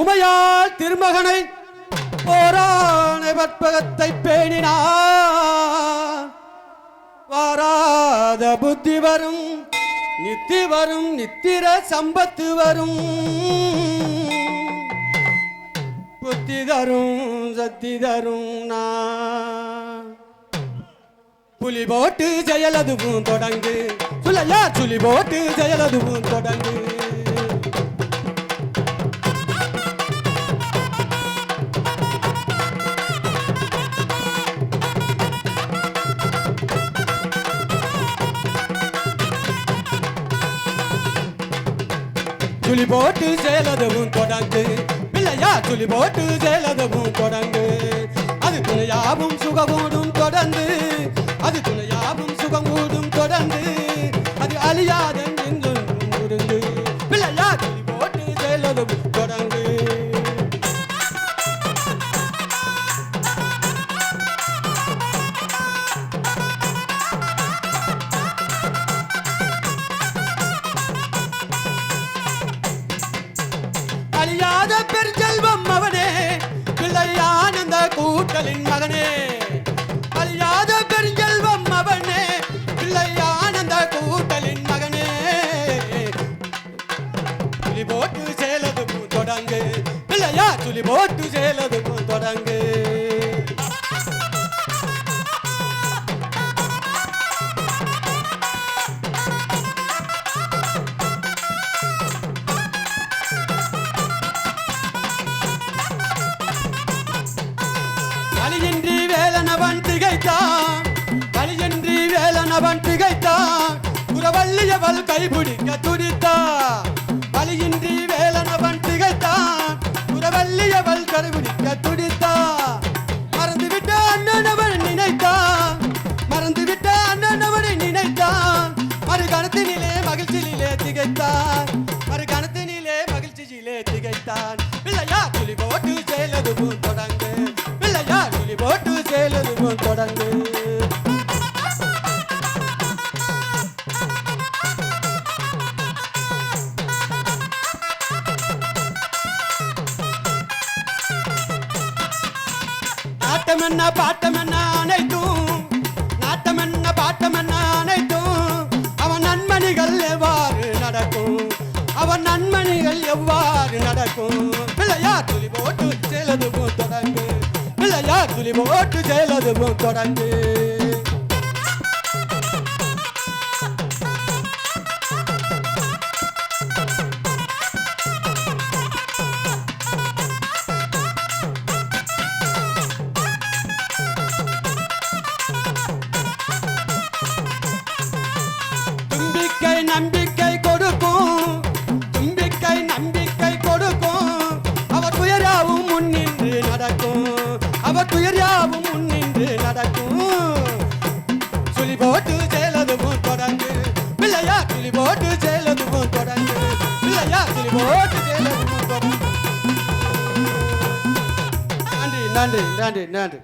உமையால் திருமகனை போராண பற்பகத்தை பேணினார். வாராத புத்தி வரும் நித்தி வரும் நித்திர சம்பத்து வரும். புத்தி தரும் சக்தி தரும் புலி போட்டு ஜெயலதுவும் தொடங்கு. சுலையா சுலி போட்டு ஜெயலதுவும் தொடங்கு. சுழி போட்டு சேலதவும் தொடங்கு. பிள்ளையா சுழி போட்டு சேலதவும் தொடங்கு. அது துணையாவும் சுகமூடும் தொடர்ந்து. அது துணையாவும் சுகமூடும் தொடர்ந்து. அது அழியா அழியாத பெருஞ்செல்வம் அவனே. பிள்ளை ஆனந்த கூட்டலின் மகனே. அழியாத பெருஞ்செல்வம் அவனே. பிள்ளை ஆனந்த கூட்டலின் மகனே. துளி போட்டு சேலது தொடங்கு. பிள்ளையா துளி போட்டு சேலது தொடங்கு. வலியின்றி வேலனவன் திகைத்தான். வலியின்றி வேலனவன் திகைத்தான். குரவள்ளியவள் கைபிடிக்க துடித்தா வலியின்றி வேலனவன் திகைத்தான். குரவள்ளியவள் கைபிடிக்க துடித்தா மறந்துவிட்ட அண்ணனவன் நினைத்தான். மறந்துவிட்ட அண்ணனவனை நினைத்தான். மறு கணத்தினிலே மகிழ்ச்சியிலே திகைத்தான். மறு கணத்தினிலே மகிழ்ச்சியிலே திகைத்தான். பிள்ளையா துளி போட்டு செயலது தொடங்கு. பிள்ளையா துளி போட்டு செயலது தொடங்கு. நாட்டம் என்ன அனைத்தும் நாட்டம் என்ன அனைத்தும் அவன் நன்மணிகள் எவ்வாறு நடக்கும்? அவன் நன்மணிகள் எவ்வாறு நடக்கும்? பிள்ளையா துளி போட்டு செயலது துளி போட்டு செயலது தொடங்கு தும்பிக்கை நம்பிக்கை கொடுக்கும். துயர் யாவும் முன்னின்று நடக்கும். சுழி போட்டு செயலதுவும் தொடர்ந்து பிள்ளையா சுழி போட்டு செயலதுவும் தொடர்ந்து பிள்ளையா சுழி போட்டு செயலதுவும் தொடர்ந்து நன்றி நன்றி நன்றி நன்றி.